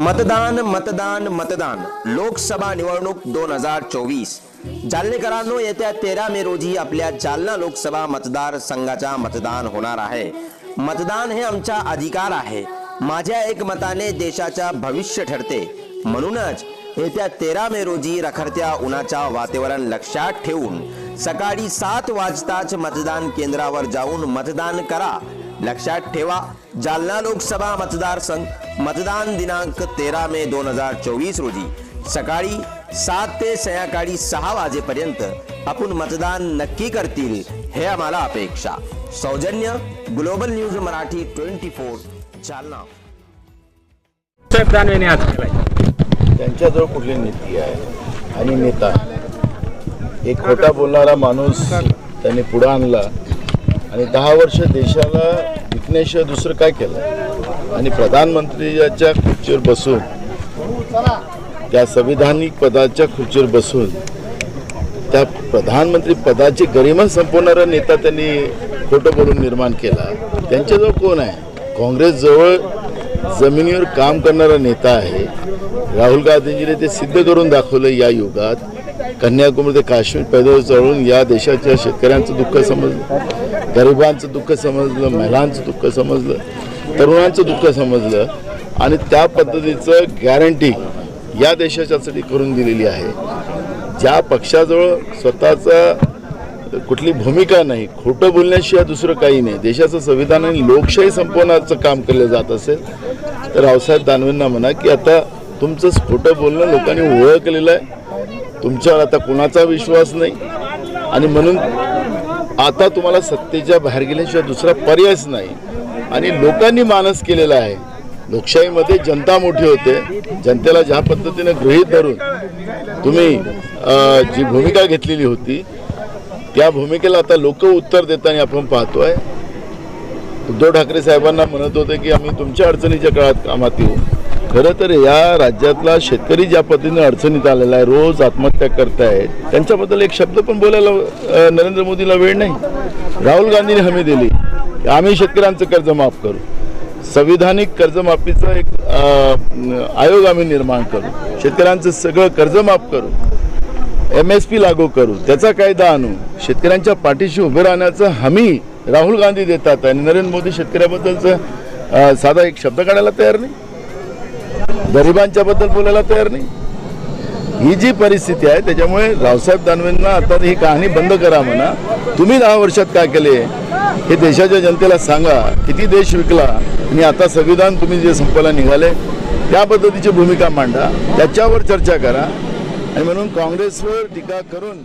मतदान मतदान मतदान. लोकसभा निवडणूक दोन हजार चोवीस. जालनेकरांनो येत्या तेरा मे रोजी आपल्या जालना लोकसभा मतदार संघाचा मतदान होणार आहे. मतदान हे आमचा अधिकार आहे. माझ्या एक मताने देशाचा भविष्य ठरते. म्हणूनच येत्या तेरा मे रोजी रखरत्या उन्हाच्या वातावरण लक्षात ठेवून सकाळी सात वाजताच मतदान केंद्रावर जाऊन मतदान करा. लक्षात ठेवा जालना लोकसभा मतदारसंघ मतदान दिनांक तेरा मे दोन हजार चोवीस रोजी सकाळी सात ते संध्याकाळी सहा वाजेपर्यंत आपण मतदान नक्की करतील हे आम्हाला अपेक्षा. सौजन्य global news Marathi twenty four Jalna. साहेब दानवेने आज केलाय त्यांच्याजवळ कुठली नीती आहे? आणि नेता. एक खोटा बोलणारा माणूस त्यांनी पुढं आणला. आणि दहा वर्ष देशाला विकण्याशिवाय दुसरं काय केलं? आणि प्रधानमंत्रीच्या खुर्चीवर बसून त्या संविधानिक पदाच्या खुर्चीवर बसून त्या प्रधानमंत्री पदाची गरिमा संपवणारा नेता त्यांनी खोटं बोलून निर्माण केला. त्यांच्याजवळ कोण आहे? काँग्रेसजवळ जमिनीवर काम करणारा नेता आहे. राहुल गांधीजीने ते सिद्ध करून दाखवलं या युगात. कन्याकुमारी ते काश्मीर पैदल चढून या देशाच्या शेतकऱ्यांचं दुःख समजलं गरिबांचं दुःख समजलं महिलांचं दुःख समजलं तरुणांचं दुःख समजलं आणि त्या पद्धतीचं गॅरंटी या देशाच्यासाठी करून दिलेली आहे. ज्या पक्षाजवळ स्वतःचा कुठली भूमिका नाही खोटं बोलण्याशिवाय दुसरं काही नाही देशाचं संविधान आणि लोकशाही संपवण्याचं काम केलं जात असेल तर रावसाहेब दानवेंना म्हणा की आता तुमचं खोटं बोलणं लोकांनी ओळखलेलं आहे. तुमच्यावर आता कुणाचा विश्वास नाही. आणि म्हणून आता तुम्हाला सत्तेच्या बाहेर गेल्याशिवाय दुसरा पर्यायच नाही. आणि लोकांनी मानस केलेला आहे. लोकशाहीमध्ये जनता मोठी होते. जनतेला ज्या पद्धतीने गृहीत धरून तुम्ही जी भूमिका घेतलेली होती त्या भूमिकेला आता लोक उत्तर देताना आपण पाहतोय. उद्धव ठाकरे साहेबांना म्हणत होते की आम्ही तुमच्या अडचणीच्या काळात कामात येऊ. खरं तर या राज्यातला शेतकरी ज्या पद्धतीने अडचणीत आलेला आहे रोज आत्महत्या करतायत त्यांच्याबद्दल एक शब्द पण बोलायला नरेंद्र मोदीला वेळ नाही. राहुल गांधीने हमी दिली. की आम्ही शेतकऱ्यांचं कर्ज माफ करू. संविधानिक कर्जमाफीचा एक आयोग आम्ही निर्माण करू. शेतकऱ्यांचं सगळं कर्ज माफ करू. एम एस पी लागू करू. त्याचा कायदा आणू. शेतकऱ्यांच्या पाठीशी उभं राहण्याचं हमी राहुल गांधी देतात आणि नरेंद्र मोदी शेतकऱ्याबद्दलचं साधा एक शब्द काढायला तयार नाही. गरिबांच्या बद्दल बोलायला तयार नाही. ही जी परिस्थिती आहे त्याच्यामुळे रावसाहेब दानवेंना आता ही कहाणी बंद करा म्हणा. तुम्ही दहा वर्षात काय केले हे देशाच्या जनतेला सांगा. किती देश विकला आणि आता संविधान तुम्ही जे संपायला निघाले त्या पद्धतीची भूमिका मांडा. त्याच्यावर चर्चा करा. आणि म्हणून काँग्रेसवर टीका करून